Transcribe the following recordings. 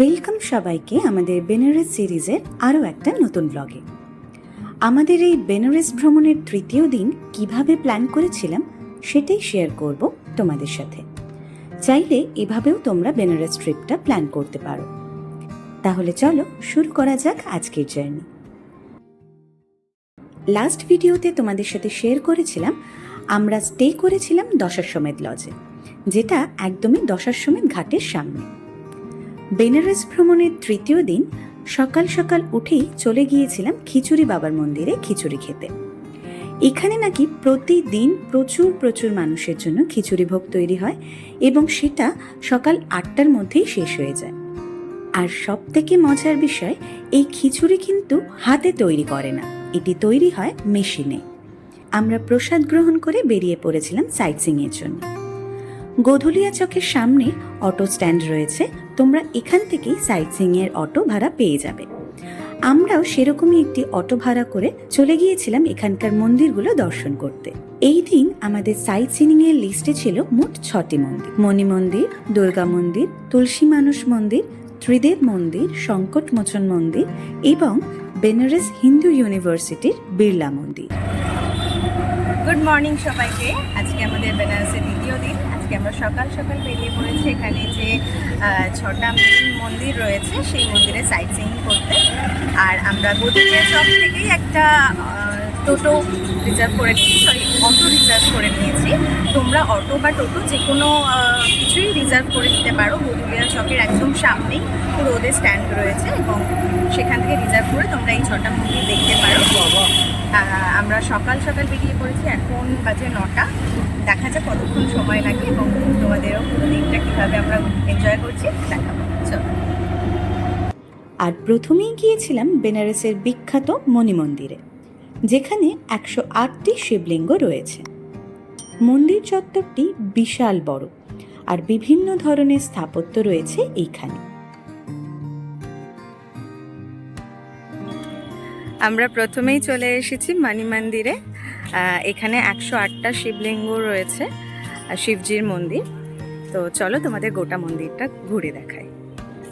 Welcome সবাইকে আমাদের বেনারস সিরিজের আরও একটা নতুন ব্লগে আমাদের এই বেনারস ভ্রমণের তৃতীয় দিন কীভাবে প্ল্যান করেছিলাম সেটাই শেয়ার করব তোমাদের সাথে। চাইলে এভাবেও তোমরা বেনারস ট্রিপটা প্ল্যান করতে পারো। তাহলে চলো শুরু করা যাক আজকের জার্নি লাস্ট ভিডিওতে তোমাদের সাথে শেয়ার করেছিলাম, আমরা স্টে করেছিলাম দশাশ্বমেধ লজে যেটা একদমই দশাশ্বমেধ ঘাটের সামনে। বেনারস ভ্রমণের তৃতীয় দিন সকাল সকাল উঠেই চলে গিয়েছিলাম খিচুড়ি বাবার মন্দিরে খিচুড়ি খেতে। এখানে নাকি প্রতিদিন প্রচুর প্রচুর মানুষের জন্য খিচুড়ি ভোগ তৈরি হয় এবং সেটা সকাল আটটার মধ্যেই শেষ হয়ে যায়। আর সব থেকে মজার বিষয়, এই খিচুড়ি কিন্তু হাতে তৈরি করে না। এটি তৈরি হয় মেশিনে। আমরা প্রসাদ গ্রহণ করে বেরিয়ে পড়েছিলাম সাইট এর জন্য। গোধুলিয়া চকের সামনে অটো স্ট্যান্ড রয়েছে। তোমরা এখান থেকেই সাইট এর অটো ভাড়া পেয়ে যাবে। আমরাও সেরকমই একটি অটো ভাড়া করে চলে গিয়েছিলাম এখানকার মন্দিরগুলো দর্শন করতে। এই দিন আমাদের সাইট সিনিং এর লিস্টে ছিল মোট ছটি মন্দির। মণি মন্দির, দুর্গা মন্দির, তুলসী মানুষ মন্দির, ত্রিদেব মন্দির সংকটমোচন মন্দির এবং বেনারস হিন্দু ইউনিভার্সিটির বিড়লা মন্দির। গুড মর্নিং সবাইকে। আজকে আমাদের বেনারসের আজকে আমরা সকাল সকাল বেরিয়ে পড়েছি। এখানে যে ছটা মেন মন্দির রয়েছে, সেই মন্দিরে সাইট সিইং করতে। আর আমরা গদিয়া চক থেকেই একটা টোটো রিজার্ভ করে নিয়েছি সরি অটো রিজার্ভ করে নিয়েছি। তোমরা অটো বা টোটো যে কোনো কিছুই রিজার্ভ করে নিতে পারো। গদুলিয়া চকের একদম সামনেই পুরো ওদের স্ট্যান্ড রয়েছে এবং সেখান থেকে রিজার্ভ করে তোমরা এই ছটা মন্দির দেখতে পারো। আমরা সকাল সকাল বেরিয়ে পড়েছি, এখন বাজে নটা। দেখা যাক কতক্ষণ সময় লাগে এবং তোমাদেরও পুরো দিনটা কীভাবে আমরা এনজয় করছি দেখাবো। চলো। আর প্রথমেই গিয়েছিলাম বেনারসের বিখ্যাত মণি মন্দিরে যেখানে একশো আটটি শিবলিঙ্গ রয়েছে। মন্দির চত্বরটি বিশাল বড় আর বিভিন্ন ধরনের স্থাপত্য রয়েছে এইখানে। আমরা প্রথমেই চলে এসেছি মানি মন্দিরে। এখানে একশো আটটা শিবলিঙ্গ রয়েছে শিবজির মন্দির। তো চলো তোমাদের গোটা মন্দিরটা ঘুরে দেখাই।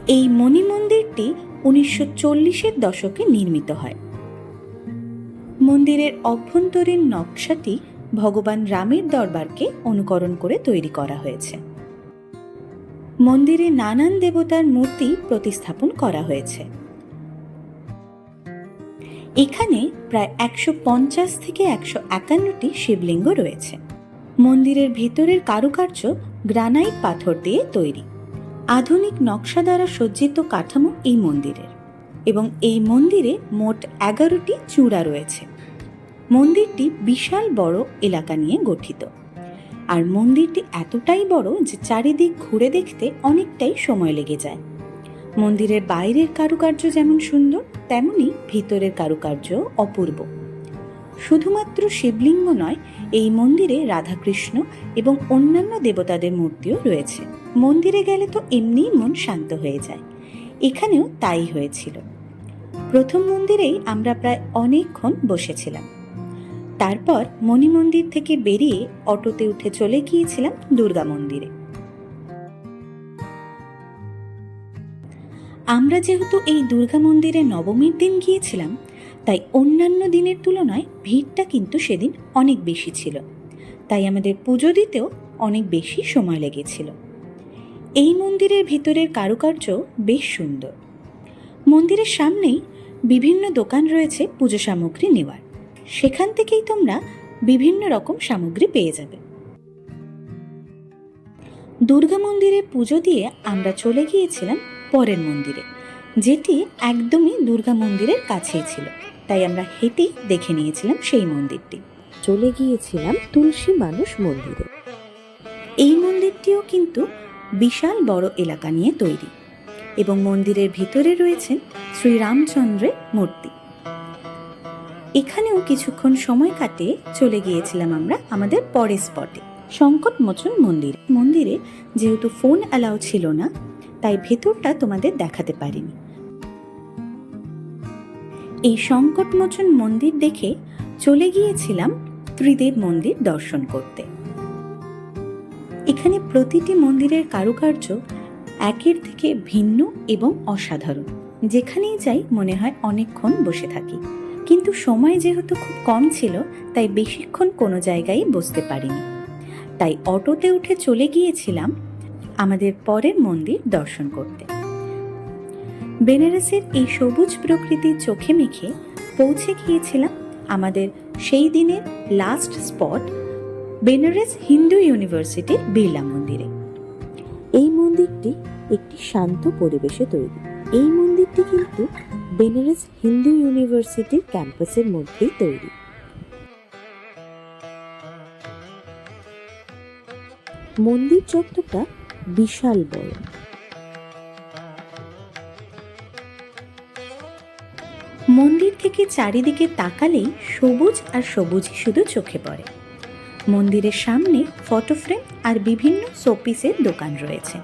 এই মণি মন্দিরটি উনিশশো চল্লিশের দশকে নির্মিত হয়। মন্দিরের অভ্যন্তরীণ নকশাটি ভগবান রামের দরবারকে অনুকরণ করে তৈরি করা হয়েছে। মন্দিরে নানান দেবতার মূর্তি প্রতিস্থাপন করা হয়েছে। এখানে প্রায় একশো পঞ্চাশ থেকে একশো একান্নটি শিবলিঙ্গ রয়েছে। মন্দিরের ভেতরের কারুকার্য গ্রানাইট পাথর দিয়ে তৈরি। আধুনিক নকশা দ্বারা সজ্জিত কাঠামো এই মন্দিরের এবং এই মন্দিরে মোট এগারোটি চূড়া রয়েছে। মন্দিরটি বিশাল বড় এলাকা নিয়ে গঠিত। আর মন্দিরটি এতটাই বড় যে চারিদিক ঘুরে দেখতে অনেকটাই সময় লেগে যায়। মন্দিরের বাইরের কারুকার্য যেমন সুন্দর, তেমনি ভিতরের কারুকার্য অপূর্ব। শুধুমাত্র শিবলিঙ্গ নয়, এই মন্দিরে রাধাকৃষ্ণ এবং অন্যান্য দেবতাদের মূর্তিও রয়েছে। মন্দিরে গেলে তো এমনিই মন শান্ত হয়ে যায়। এখানেও তাই হয়েছিল। প্রথম মন্দিরেই আমরা প্রায় অনেকক্ষণ বসেছিলাম। তারপর মণি মন্দির থেকে বেরিয়ে অটোতে উঠে চলে গিয়েছিলাম দুর্গা মন্দিরে। আমরা যেহেতু এই দুর্গা মন্দিরে নবমীর দিন গিয়েছিলাম, তাই অন্যান্য দিনের তুলনায় ভিড়টা কিন্তু সেদিন অনেক বেশি ছিল। তাই আমাদের পুজো দিতেও অনেক বেশি সময় লেগেছিল। এই মন্দিরের ভিতরের কারুকার্য বেশ সুন্দর। মন্দিরের সামনেই বিভিন্ন দোকান রয়েছে পুজো সামগ্রী নেওয়ার। সেখান থেকেই তোমরা বিভিন্ন রকম সামগ্রী পেয়ে যাবে। দুর্গা মন্দিরে পুজো দিয়ে আমরা চলে গিয়েছিলাম পরের মন্দিরে, যেটি একদমই দুর্গা মন্দিরের কাছেই ছিল। তাই আমরা হেঁটেই দেখে নিয়েছিলাম সেই মন্দিরটি। চলে গিয়েছিলাম তুলসী মানুষ মন্দিরে। এই মন্দিরটিও কিন্তু বিশাল বড় এলাকা নিয়ে তৈরি এবং মন্দিরের ভিতরে রয়েছেন শ্রীরামচন্দ্রের মূর্তি। এখানেও কিছুক্ষণ সময় কাটিয়ে চলে গিয়েছিলাম আমরা আমাদের পরের স্পটে, সংকটমোচন মন্দির। মন্দিরে যেহেতু ফোন অ্যালাউ ছিল না তাই ভেতরটা তোমাদের দেখাতে পারিনি। এই সংকটমোচন মন্দির দেখে চলে গিয়েছিলাম ত্রিদেব মন্দির দর্শন করতে। এখানে প্রতিটি মন্দিরের কারুকার্য একের থেকে ভিন্ন এবং অসাধারণ। যেখানেই যাই মনে হয় অনেকক্ষণ বসে থাকি। কিন্তু সময় যেহেতু খুব কম ছিল, তাই বেশিক্ষণ কোনো জায়গায় বসতে পারিনি। তাই অটোতে উঠে চলে গিয়েছিলাম আমাদের পরের মন্দির দর্শন করতে। বেনারসের এই সবুজ প্রকৃতির চোখে মেখে পৌঁছে গিয়েছিলাম আমাদের সেই দিনের লাস্ট স্পট বেনারস হিন্দু ইউনিভার্সিটির বিড়লা মন্দিরে। এই মন্দিরটি একটি শান্ত পরিবেশে তৈরি। এই মন্দিরটি কিন্তু বেনারস হিন্দু ইউনিভার্সিটির ক্যাম্পাসের মধ্যেই তৈরি। মন্দির চত্বরটা বিশাল বড়। মন্দির থেকে চারিদিকে তাকালেই সবুজ আর সবুজই শুধু চোখে পড়ে। মন্দিরের সামনে ফটো ফ্রেম আর বিভিন্ন শোপিসের দোকান রয়েছে।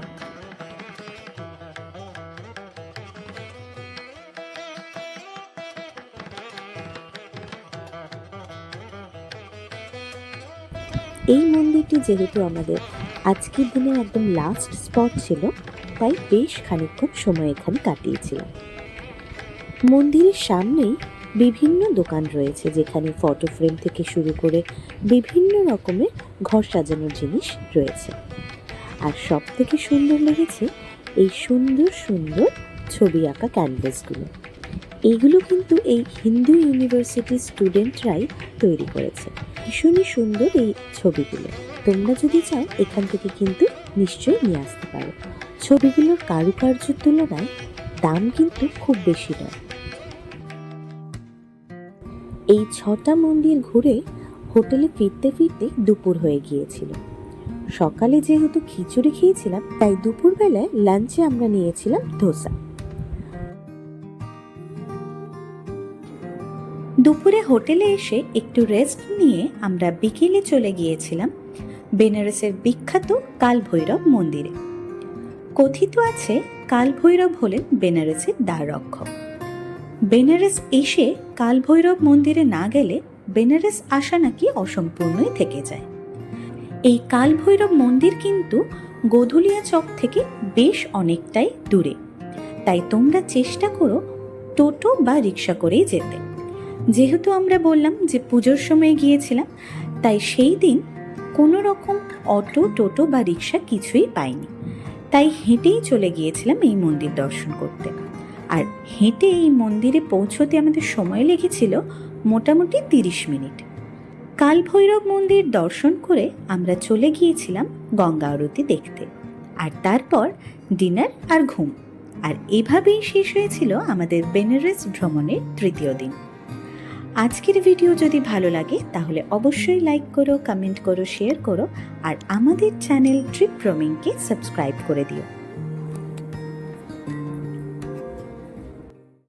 এই মন্দিরটি যেহেতু আমাদের আজকের দিনে একদম লাস্ট স্পট ছিল, তাই বেশ খানিকক্ষণ সময় এখানে কাটিয়েছিলাম। মন্দিরের সামনেই বিভিন্ন দোকান রয়েছে, যেখানে ফটো ফ্রেম থেকে শুরু করে বিভিন্ন রকমের ঘর সাজানোর জিনিস রয়েছে। আর সব থেকে সুন্দর লেগেছে এই সুন্দর সুন্দর ছবি আঁকা ক্যানভাসগুলো এইগুলো কিন্তু এই হিন্দু ইউনিভার্সিটির স্টুডেন্টরাই তৈরি করেছে। ভীষণই সুন্দর এই ছবিগুলো। তোমরা যদি চাও, এখান থেকে কিন্তু নিশ্চয়ই নিয়ে আসতে পারো। ছবিগুলোর কারুকার্যের তুলনায় দাম কিন্তু খুব বেশি নয়। এই ছটা মন্দির ঘুরে হোটেলে ফিরতে ফিরতে দুপুর হয়ে গিয়েছিল। সকালে যেহেতু খিচুড়ি খেয়েছিলাম, তাই দুপুরবেলায় লাঞ্চে আমরা নিয়েছিলাম ধোসা। দুপুরে হোটেলে এসে একটু রেস্ট নিয়ে আমরা বিকেলে চলে গিয়েছিলাম বেনারসের বিখ্যাত কাল ভৈরব মন্দিরে। কথিত আছে কাল ভৈরব হলেন বেনারসের দ্বার রক্ষক বেনারস এসে কাল ভৈরব মন্দিরে না গেলে বেনারস আসা নাকি অসম্পূর্ণই থেকে যায়। এই কাল ভৈরব মন্দির কিন্তু গোধুলিয়া চক থেকে বেশ অনেকটাই দূরে। তাই তোমরা চেষ্টা করো টোটো বা রিক্সা করেই যেতে। যেহেতু আমরা বললাম যে পুজোর সময় গিয়েছিলাম, তাই সেই দিন কোনো রকম অটো, টোটো বা রিক্সা কিছুই পাইনি। তাই হেঁটেই চলে গিয়েছিলাম এই মন্দির দর্শন করতে। আর হেঁটে এই মন্দিরে পৌঁছতে আমাদের সময় লেগেছিল মোটামুটি তিরিশ মিনিট। কাল ভৈরব মন্দির দর্শন করে আমরা চলে গিয়েছিলাম গঙ্গা আরতি দেখতে। আর তারপর ডিনার আর ঘুম। আর এভাবেই শেষ হয়েছিল আমাদের বেনারস ভ্রমণের তৃতীয় দিন। আজকের ভিডিও যদি ভালো লাগে, তাহলে অবশ্যই লাইক করো কমেন্ট করো শেয়ার করো, আর আমাদের চ্যানেল ট্রিপ রোমিংকে সাবস্ক্রাইব করে দিও।